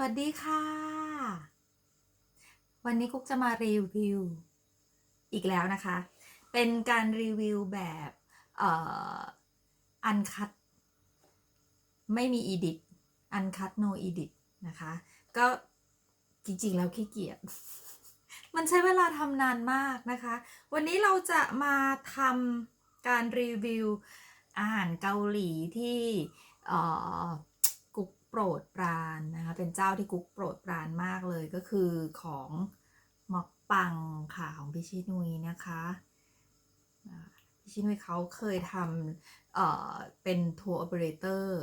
วัสดีค่ะ วันนี้กุ๊กจะมารีวิว อีกแล้วนะคะ เป็นการรีวิวแบบเอ่ออันคัด ไม่มีอีดิทอันคัดโนอีดิทนะคะ ก็จริงๆแล้วขี้เกียจมันใช้เวลาทำนานมากนะคะ วันนี้เราจะมาทำการรีวิวอาหารเกาหลีที่เอ่อ รดปรานนะคะ เป็นเจ้าที่กุ๊กโปรดปรานมากเลยก็คือของมอกปังค่ะของพี่ชินุยนะคะพี่ชินุยเขาเคยทำเอ่อเป็นทัวร์โอเปอเรเตอร์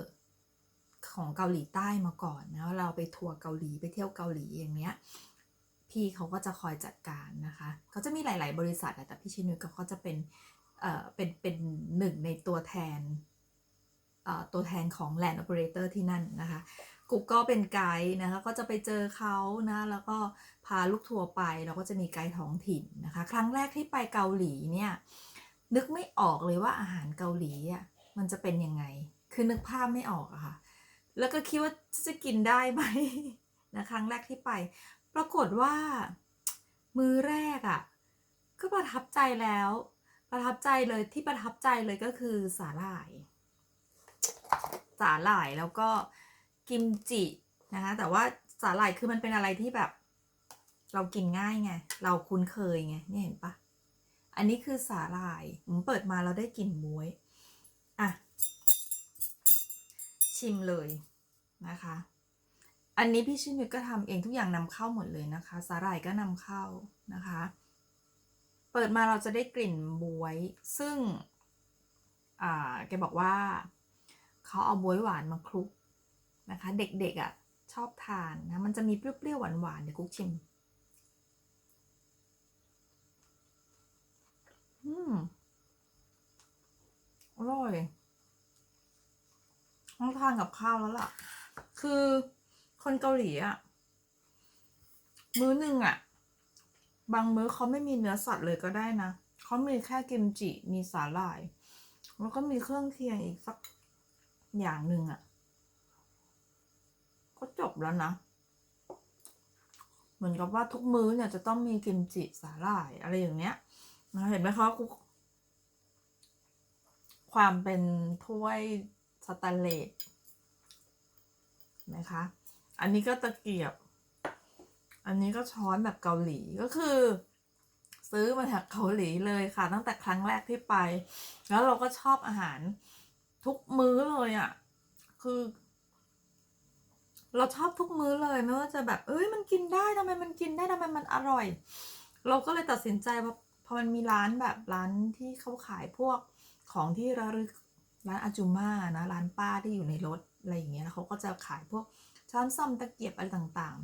ของเกาหลีใต้มาก่อนนะเราไปทัวร์เกาหลีไปเที่ยวเกาหลีอย่างเงี้ยพี่เขาก็จะคอยจัดการนะคะเขาจะมีหลาย ๆ บริษัทแต่พี่ชินุยก็เขาจะเป็นเอ่อเป็นเป็นหนึ่งในตัวแทน ตัวแทนของ Land Operator ที่นั่นนะคะกุ๊กก็เป็นไกด์นะคะก็จะไปเจอเขานะแล้วก็พาลูกทัวร์ไปแล้วก็จะมีไกด์ท้องถิ่นนะคะ ครั้งแรกที่ไปเกาหลีเนี่ยนึกไม่ออกเลยว่าอาหารเกาหลีอะมันจะเป็นยังไง คือนึกภาพไม่ออกอะค่ะ แล้วก็คิดว่าจะกินได้ไหมนะครั้งแรกที่ไป ปรากฏว่า มือแรกอะก็ประทับใจแล้ว ประทับใจเลยที่ประทับใจเลยก็คือสาหร่าย สาหร่ายแล้วก็กิมจินะคะ แต่ว่าสาหร่ายคือมันเป็นอะไรที่แบบ เรากินง่ายไง เราคุ้นเคยไงนี่เห็นปะอันนี้คือสาหร่ายผมเปิดมาเราได้กลิ่นบวยอะชิมเลยนะคะ อันนี้พี่ชินุยก็ทำเองทุกอย่างนำเข้าหมดเลยนะคะ สาหร่ายก็นำเข้านะคะ เปิดมาเราจะได้กลิ่นบวย ซึ่งอ่าแกบอกว่า เขาเอาบวยหวานมาคลุกนะคะ เด็กๆอะ่ะชอบทานนะ มันจะมีเปรี้ยวๆหวานๆเดี๋ยวกุ๊กชิม อืมอร่อยต้องทานกับข้าวแล้วล่ะ คือคนเกาหลีอะมื้อหนึ่งอะบางมื้อเขาไม่มีเนื้อสัตว์เลยก็ได้นะ เขามีแค่กิมจิ มีสาหร่าย แล้วก็มีเครื่องเคียงอีกสัก อย่างหนึ่งอะก็จบแล้วนะ เหมือนกับว่าทุกมื้อเนี่ยจะต้องมีกิมจิสาหร่ายอะไรอย่างเนี้ยนะเห็นไหมคะความเป็นถ้วยสแตนเลสนไหมคะ อันนี้ก็ตะเกียบ อันนี้ก็ช้อนแบบเกาหลีก็คือ ซื้อมาจากเกาหลีเลยค่ะ ตั้งแต่ครั้งแรกที่ไป แล้วเราก็ชอบอาหาร ทุกมื้อเลยอะ่ะ คือ เราชอบทุกมื้อเลยไม่ว่าจะแบบ เอ้ยมันกินได้ทำไมมันกินได้ทำไมมันอร่อย เราก็เลยตัดสินใจพอพอมันมีร้านแบบร้านที่เขาขายพวกของที่ระลึกร้านอาจูม่านะร้านป้าที่อยู่ในรถอะไรอย่างเงี้ยแล้วเขาก็จะขายพวกช้อนซ่อมตะเกียบอะไรต่าง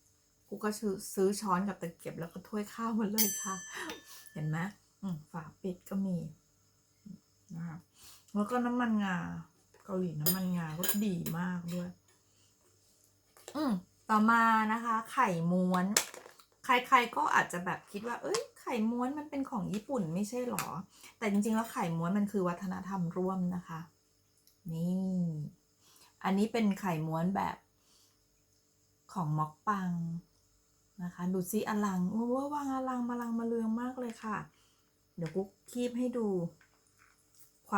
ๆ กูก็ซื้อซื้อช้อนกับตะเกียบแล้วก็ถ้วยข้าวมาเลยค่ะ เห็นไหมอืมฝาปิดก็มีนะคะ แล้วก็น้ำมันงา เกาหลีน้ำมันงาก็ดีมากด้วย อืมต่อมานะคะ ไข่ม้วน ใครๆก็อาจจะแบบคิดว่า เอ้ย ไข่ม้วนมันเป็นของญี่ปุ่นไม่ใช่หรอ แต่จริงๆแล้วไข่ม้วนมันคือวัฒนธรรมร่วมนะคะ นี่ อันนี้เป็นไข่ม้วนแบบของม็อกปังนะคะ ดูซิอลังโอ้วางอลังมาลังมาเลืองมากเลยค่ะ เดี๋ยวกุ๊กคีบให้ดู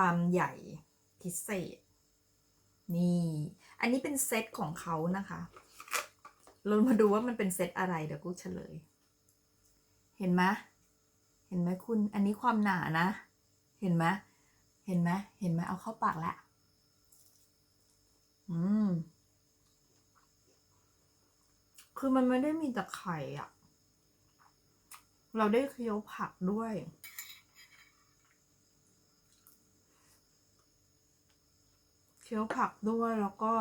ความใหญ่พิเศษ นี่ อันนี้เป็นเซตของเขานะคะเรามาดูว่ามันเป็นเซตอะไรเดี๋ยวกูเฉลย เห็นไหมเห็นไหมคุณ อันนี้ความหนานะ เห็นไหมเห็นไหมเห็นไหมเอาเข้าปากแล้วอืม คือมันไม่ได้มีแต่ไข่อะเราได้เคี้ยวผักด้วย เคี้ยวผักด้วยแล้วก็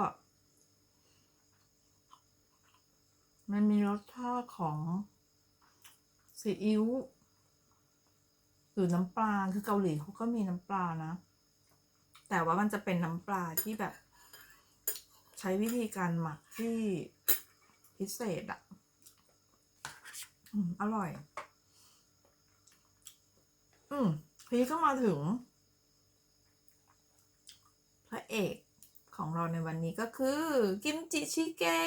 มันมีรสชาติของซีอิ๊วหรือน้ำปลาคือเกาหลีเขาก็มีน้ำปลานะ แต่ว่ามันจะเป็นน้ำปลาที่แบบ ใช้วิธีการหมักที่พิเศษอะอืมอร่อย อืมทีก็มาถึง เอกของเราในวันนี้ก็คือกิมจิชิเกะ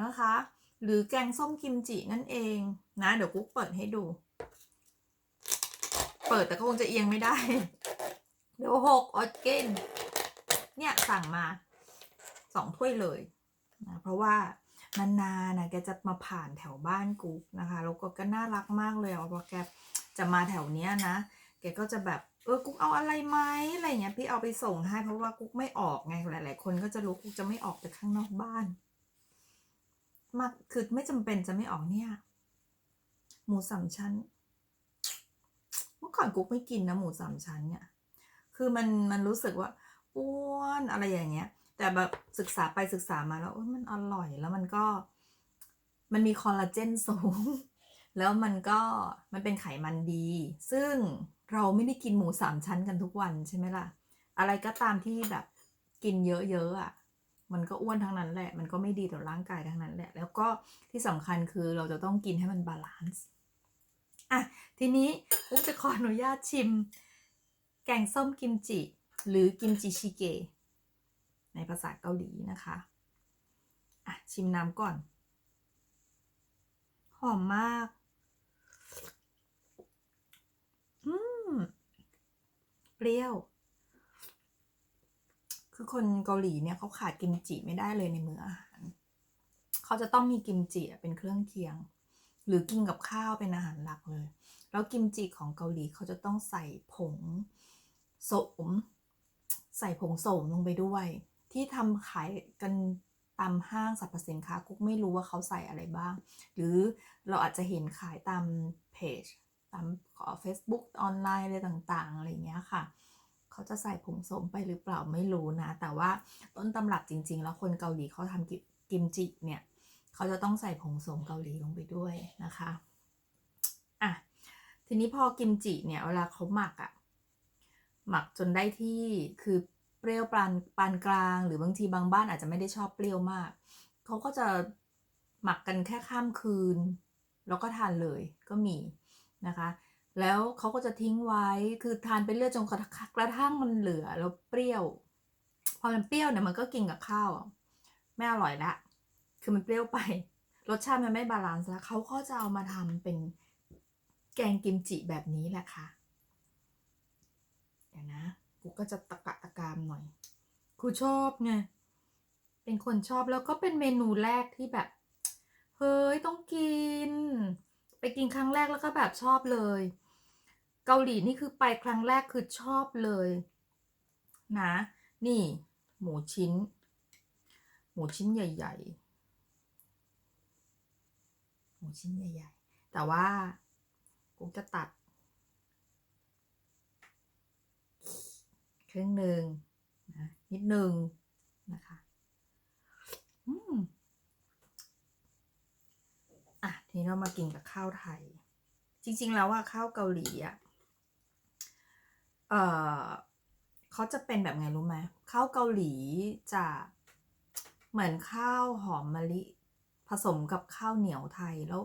นะคะ หรือแกงส้มกิมจินั่นเองนะเดี๋ยวกุ๊กเปิดให้ดู เปิดแต่ก็คงจะเอียงไม่ได้ เดี๋ยวหกอดกินเนี่ยสั่งมาสองถ้วยเลยนะเพราะว่านานๆนะแกจะมาผ่านแถวบ้านกุ๊กนะคะแล้วก็ก็น่ารักมากเลยว่าแกจะมาแถวเนี้ยนะแกก็จะแบบ เออกุ๊กเอาอะไรไหมอะไรเงี้ยพี่เอาไปส่งให้เพราะว่ากุ๊กไม่ออกไงหลาย ๆ คนก็จะรู้กุ๊กจะไม่ออกไปข้างนอกบ้านมากคือไม่จำเป็นจะไม่ออกเนี่ย หมูสามชั้น เมื่อก่อนกุ๊กไม่กินนะหมูสามชั้นเนี่ย คือมันมันรู้สึกว่าอ้วนอะไรอย่างเงี้ย แต่แบบศึกษาไปศึกษามาแล้วมันอร่อยแล้วมันก็ มันมีคอลลาเจนสูง แล้วมันก็มันเป็นไขมันดี ซึ่ง เราไม่ได้กินหมูสามชั้นกันทุกวันใช่ไหมล่ะ อะไรก็ตามที่แบบกินเยอะๆอะ มันก็อ้วนทั้งนั้นแหละ มันก็ไม่ดีต่อร่างกายทั้งนั้นแหละ แล้วก็ที่สำคัญคือเราจะต้องกินให้มันบาลานซ์ อะ ทีนี้ปุ๊กจะขออนุญาตชิม แกงส้มกิมจิ หรือกิมจิชิเกะในภาษาเกาหลีนะคะ อะ ชิมน้ำก่อน หอมมาก อืม เปรี้ยว คือคนเกาหลีเนี่ยเขาขาดกิมจิไม่ได้เลยในมื้ออาหาร เขาจะต้องมีกิมจิเป็นเครื่องเคียง หรือกินกับข้าวเป็นอาหารหลักเลย แล้วกิมจิของเกาหลีเขาจะต้องใส่ผงโสม ใส่ผงโสมลงไปด้วย ที่ทำขายกันตามห้างสรรพสินค้ากุ๊กไม่รู้ว่าเขาใส่อะไรบ้าง หรือเราอาจจะเห็นขายตามเพจ ตามขอ Facebook ออนไลน์อะไรต่างๆอะไรเงี้ยค่ะ เขาจะใส่ผงสมไปหรือเปล่าไม่รู้นะ แต่ว่าต้นตำรับจริง ๆ แล้วคนเกาหลีเขาทำกิมจิเนี่ย เขาจะต้องใส่ผงสมเกาหลีลงไปด้วยนะคะอะทีนี้พอกิมจิเนี่ยเวลาเขาหมักอะหมักจนได้ที่คือเปรี้ยวปานปานกลาง หรือบางทีบางบ้านอาจจะไม่ได้ชอบเปรี้ยวมาก เขาก็จะหมักกันแค่ข้ามคืน แล้วก็ทานเลยก็มี นะคะ แล้วเขาก็จะทิ้งไว้คือทานไปเรื่อยจนกระกระทั่งมันเหลือแล้วเปรี้ยวพอมันเปรี้ยวเนี่ยมันก็กินกับข้าวไม่อร่อยละคือมันเปรี้ยวไป รสชาติมันไม่บาลานซ์แล้วเขาก็จะเอามาทำเป็นแกงกิมจิแบบนี้แหละค่ะเดี๋ยวนะกูก็จะตะกะตะกามหน่อยกูชอบไงเป็นคนชอบแล้วก็เป็นเมนูแรกที่แบบ เฮ้ย ต้องกิน ไปกินครั้งแรกแล้วก็แบบชอบเลย เกาหลีนี่คือไปครั้งแรกคือชอบเลยนะ นี่ หมูชิ้น หมูชิ้นใหญ่ ๆ หมูชิ้นใหญ่ ๆ แต่ว่ากูจะตัด ครึ่งหนึ่งนะนิดหนึ่งนะคะ อืม อะ ที นี้เรามากินกับข้าวไทย จริง ๆ แล้วว่าข้าวเกาหลีอะเออเขาจะเป็นแบบไงรู้ไหมข้าวเกาหลีจะเหมือนข้าวหอมมะลิผสมกับข้าวเหนียวไทยแล้ว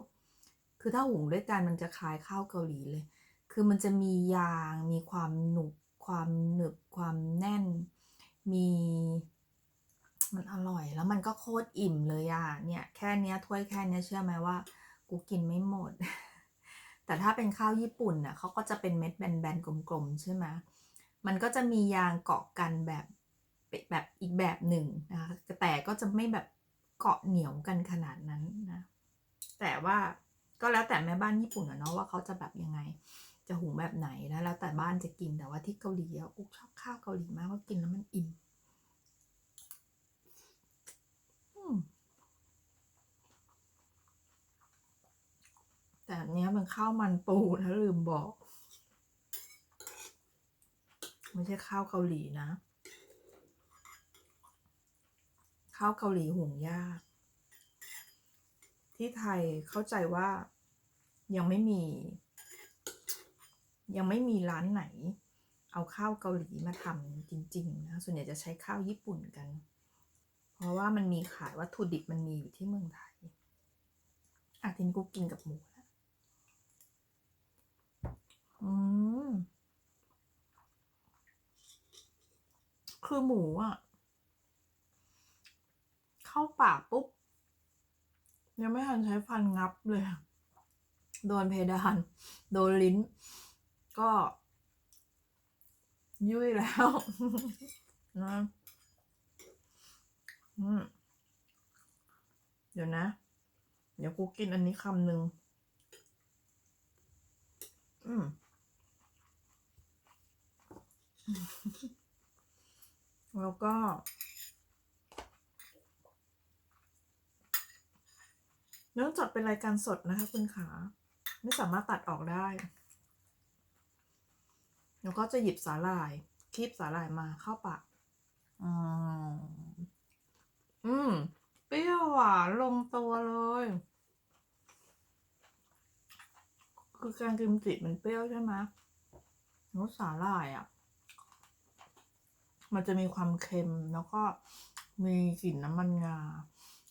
คือถ้าหุงด้วยกันมันจะคล้ายข้าวเกาหลีเลย คือมันจะมียางมีความหนุบความหนึบความแน่น มีมันอร่อยแล้วมันก็โคตรอิ่มเลยอะเนี่ยแค่เนี้ยถ้วยแค่เนี้ยเชื่อไหมว่า กูกินไม่หมด แต่ถ้าเป็นข้าวญี่ปุ่นน่ะเขาก็จะเป็นเม็ดแบนๆ กลมๆ ใช่ไหมมันก็จะมียางเกาะกันแบบแบบอีกแบบหนึ่งนะคะแต่ก็จะไม่แบบเกาะเหนียวกันขนาดนั้นนะ แต่ว่าก็แล้วแต่แม่บ้านญี่ปุ่นอะเนาะว่าเขาจะแบบยังไง จะหุงแบบไหนนะแล้วแต่บ้านจะกินแต่ว่าที่เกาหลีอะอุ๊ชอบข้าวเกาหลีมากว่ากินแล้วมันอิ่มอืมแต่อันเนี้ยมัน ข้าวมันปูนะลืมบอก ไม่ใช่ข้าวเกาหลีนะ ข้าวเกาหลีหุงยาก ที่ไทยเข้าใจว่ายังไม่มี ยังไม่มีร้านไหน เอาข้าวเกาหลีมาทำจริง ๆ นะ ส่วนใหญ่จะใช้ข้าวญี่ปุ่นกัน เพราะว่ามันมีขายวัตถุดิบมันมีอยู่ที่เมืองไทยอะทีนี้กูกินกับหมู อืมคือหมูอะเข้าปากปุ๊บ ยังไม่ทันใช้ฟันงับเลย โดนเพดาน โดนลิ้น ก็ ยุ่ยแล้วนะเดี๋ยวนะ เดี๋ยวกูกินอันนี้คำหนึ่งอืม แล้วก็ เนื่องจากเป็นรายการสดนะคะคุณขา ไม่สามารถตัดออกได้ แล้วก็จะหยิบสาหร่ายคีบสาหร่ายมาเข้าปากอืมอืมเปรี้ยวหวานลงตัวเลย คือแกงกิมจิมันเปรี้ยวใช่ไหมแล้วสาหร่ายอะ มันจะมีความเค็มแล้วก็มีกลิ่นน้ำมันงา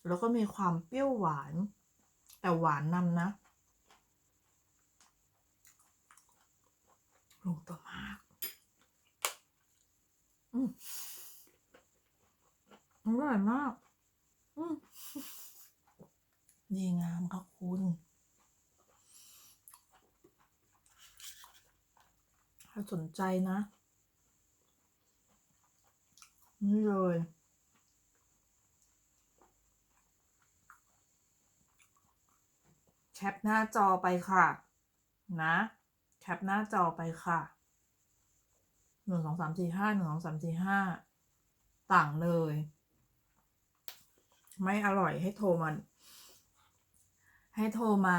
แล้วก็มีความเปรี้ยวหวาน แต่หวานนำนะลงตัวมากอืมอร่อยมาก อืมดีงามค่ะคุณ ถ้าสนใจนะ นี่เลย แคปหน้าจอไปค่ะ นะ แคปหน้าจอไปค่ะหนึ่งสองสามสี่ห้าหนึ่งสองสามสี่ห้าต่างเลย ไม่อร่อยให้โทรมันให้โทรมา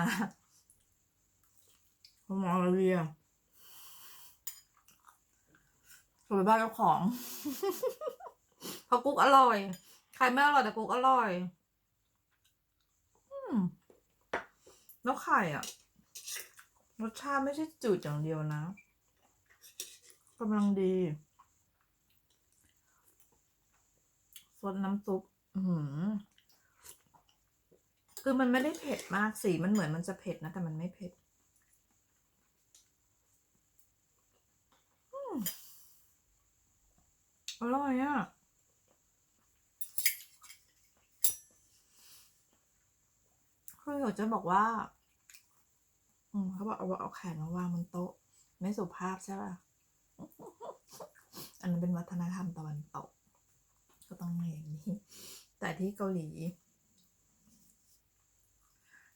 คุณหมอเรียโทรไปบ้านเจ้าของ เพราะกุ๊กอร่อย ใครไม่อร่อยแต่กุ๊กอร่อย อืมแล้วไข่อะ รสชาติไม่ใช่จืดอย่างเดียวนะกำลังดีซดน้ำซุปอือหือคือมันไม่ได้เผ็ดมากสีมันเหมือนมันจะเผ็ดนะ แต่มันไม่เผ็ดอืมอร่อยอะ คืออยากจะบอกว่า อืมเขาบอกเอาเอาแขนมาวางบนโต๊ะ ไม่สุภาพใช่ป่ะ อันนั้นเป็นวัฒนธรรมตะวันตก ก็ต้องมาอย่างนี้ แต่ที่เกาหลี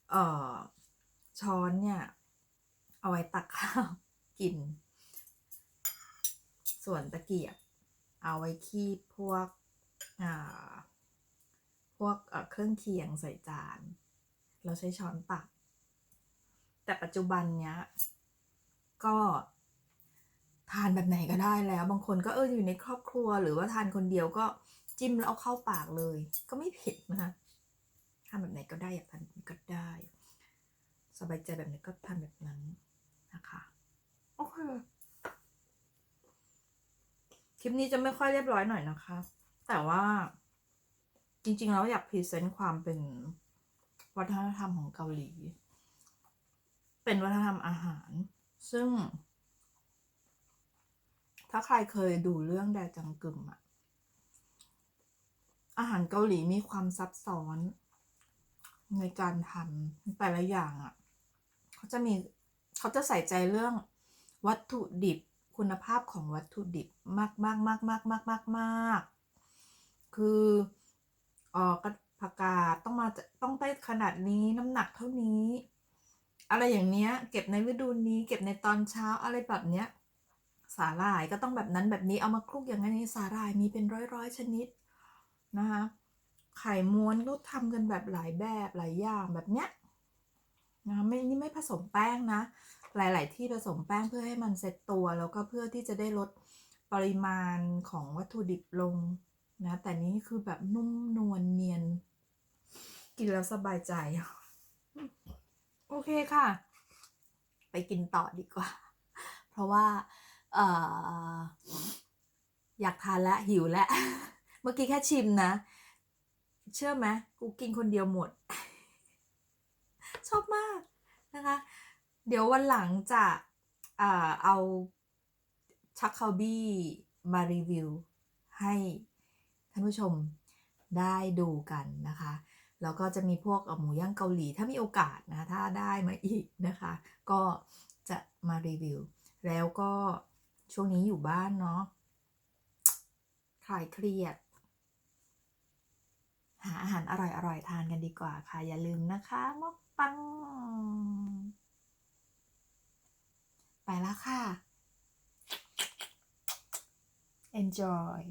เอ่อ ช้อนเนี่ย เอาไว้ตักข้าวกิน ส่วนตะเกียบ เอาไว้คีบพวก อ่า พวกเครื่องเคียงใส่จาน เราใช้ช้อนตัก แต่ปัจจุบันเนี้ย ก็ทานแบบไหนก็ได้แล้ว บางคนก็เอออยู่ในครอบครัว หรือว่าทานคนเดียวก็จิ้มแล้วเอาเข้าปากเลย ก็ไม่ผิดนะคะทานแบบไหนก็ได้อยากทานก็ได้ สบายใจแบบไหนก็ทานแบบนั้นนะคะโอเคคลิปนี้จะไม่ค่อยเรียบร้อยหน่อยนะคะ แต่ว่าจริงๆแล้วอยากพรีเซนต์ความเป็น วัฒนธรรมของเกาหลี เป็นวัฒนธรรมอาหาร ซึ่ง ถ้าใครเคยดูเรื่องแดจังกึมอะอาหารเกาหลีมีความซับซ้อนในการทำแต่ละอย่างอะเขาจะมีเขาจะใส่ใจเรื่องวัตถุดิบคุณภาพของวัตถุดิบมากมากมากมากมากมากมากคือเออกะผักกาดต้องมา ต้องได้ขนาดนี้น้ำหนักเท่านี้ อะไรอย่างเนี้ย เก็บในฤดูนี้ เก็บในตอนเช้าอะไรแบบเนี้ยสาหร่ายก็ต้องแบบนั้นแบบนี้เอามาคลุกอย่างนี้สาหร่ายมีเป็นร้อยร้อยชนิดนะคะไข่ม้วนก็ทำกันแบบหลายแบบหลายอย่างแบบเนี้ยนะไม่นี่ไม่ผสมแป้งนะ หลาย ๆ ที่ผสมแป้งเพื่อให้มันเซ็ตตัวแล้วก็เพื่อที่จะได้ลดปริมาณของวัตถุดิบลงนะแต่นี้คือแบบนุ่มนวลเนียน กินแล้วสบายใจ โอเคค่ะ ไปกินต่อดีกว่า เพราะว่าเอออยากทานและหิวและเมื่อกี้แค่ชิมนะ เชื่อไหมกูกินคนเดียวหมด ชอบมากนะคะ เดี๋ยววันหลังจะอ่าเอาชักคาบี้มารีวิวให้ท่านผู้ชมได้ดูกันนะคะ แล้วก็จะมีพวกหมูย่างเกาหลีถ้ามีโอกาสนะถ้าได้มาอีกนะคะ ก็จะมารีวิว แล้วก็ช่วงนี้อยู่บ้านเนาะคลายเครียด หาอาหารอร่อยๆทานกันดีกว่าค่ะ อย่าลืมนะคะมอกปัง ไปแล้วค่ะ enjoy